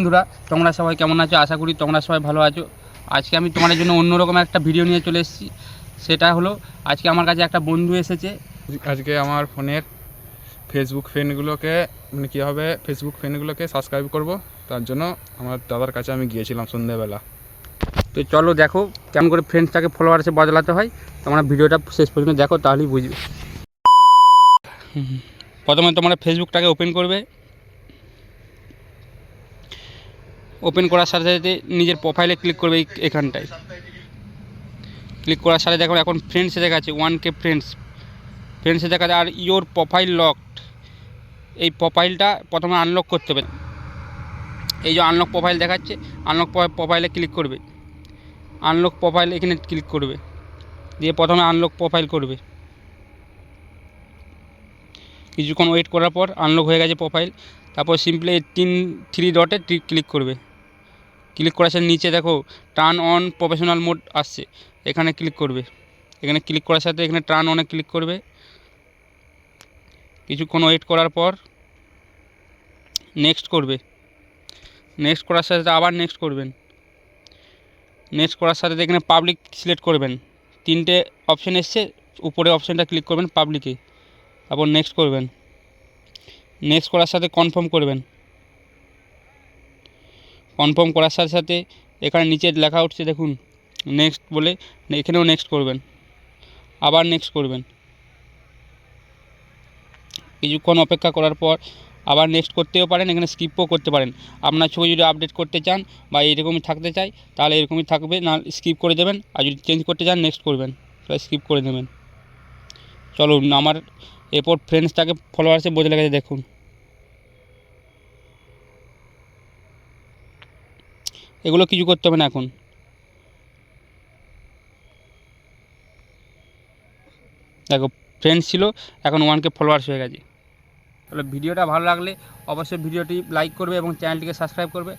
বন্ধুরা তোমরা সবাই কেমন আছো? আশা করি তোমরা সবাই ভালো আছো। আজকে আমি তোমাদের জন্য অন্যরকম একটা ভিডিও নিয়ে চলে এসেছি। সেটা হলো আজকে আমার কাছে একটা বন্ধু এসেছে। আজকে আমার ফোনের ফেসবুক ফ্রেন্ডগুলোকে মানে কীভাবে ফেসবুক ফ্রেন্ডগুলোকে সাবস্ক্রাইব করব। তার জন্য আমার দাদার কাছে আমি গিয়েছিলাম সন্ধ্যেবেলা তো চলো দেখো কেমন করে ফ্রেন্ডসটাকে ফলোয়ার্সে বদলাতে হয়। তোমরা ভিডিওটা শেষ পর্যন্ত দেখো তাহলেই বুঝবে। প্রথমে তোমরা ফেসবুকটাকে ওপেন করবে। ওপেন করার সাথে সাথে নিজের প্রোফাইলে ক্লিক করবে এখানটায়। ক্লিক করার সাথে দেখো এখন ফ্রেন্ডসে দেখাচ্ছে ওয়ান কে ফ্রেন্ডস ফ্রেন্ডসে দেখা আর ইওর প্রোফাইল লকড এই প্রোফাইলটা প্রথমে আনলক করতে হবে। এই যে আনলক প্রোফাইল দেখাচ্ছে আনলক প্রোফাইলে ক্লিক করবে। আনলক প্রোফাইল এখানে ক্লিক করবে। দিয়ে প্রথমে আনলক প্রোফাইল করবে। কিছুক্ষণ ওয়েট করার পর আনলক হয়ে গেছে প্রোফাইল তারপর সিম্পলি তিন থ্রি ডটে ক্লিক করবে। ক্লিক করার নিচে দেখো টার্ন অন প্রফেশনাল মোড আসছে। এখানে ক্লিক করবে। এখানে ক্লিক করার সাথে এখানে টার্ন অনে ক্লিক করবে। কিছুক্ষণ ওয়েট করার পর নেক্সট করবে। নেক্সট করার সাথে আবার নেক্সট করবেন। নেক্সট করার সাথে এখানে পাবলিক সিলেক্ট করবেন। তিনটে অপশান এসছে উপরে অপশানটা ক্লিক করবেন পাবলিকে তারপর নেক্সট করবেন। নেক্সট করার সাথে কনফার্ম করবেন। কনফার্ম করার সাথে সাথে এখানে নিচে লেখা উঠছে, দেখুন নেক্সট বলে, এখানেও নেক্সট করবেন, আবার নেক্সট করবেন। কিছুক্ষণ অপেক্ষা করার পর আবার নেক্সট করতেও পারেন, এখানে স্কিপও করতে পারেন। আপনার ছবি যদি আপডেট করতে চান বা এরকমই থাকতে চাই তাহলে এরকমই থাকবে, না স্কিপ করে দেবেন, আর যদি চেঞ্জ করতে চান নেক্সট করবেন, তাহলে স্কিপ করে দেবেন। চলুন, আমার এরপর ফ্রেন্ডসটাকে ফলোয়ার্সে বদলে গেছে, দেখুন। এগুলো কিছু করতে হবে না এখন। দেখো ফ্রেন্ডস ছিল, এখন ওয়ানকে ফলোয়ার্স হয়ে গেছে। তাহলে ভিডিওটা ভালো লাগলে অবশ্যই ভিডিওটি লাইক করবে এবং চ্যানেলটিকে সাবস্ক্রাইব করবে।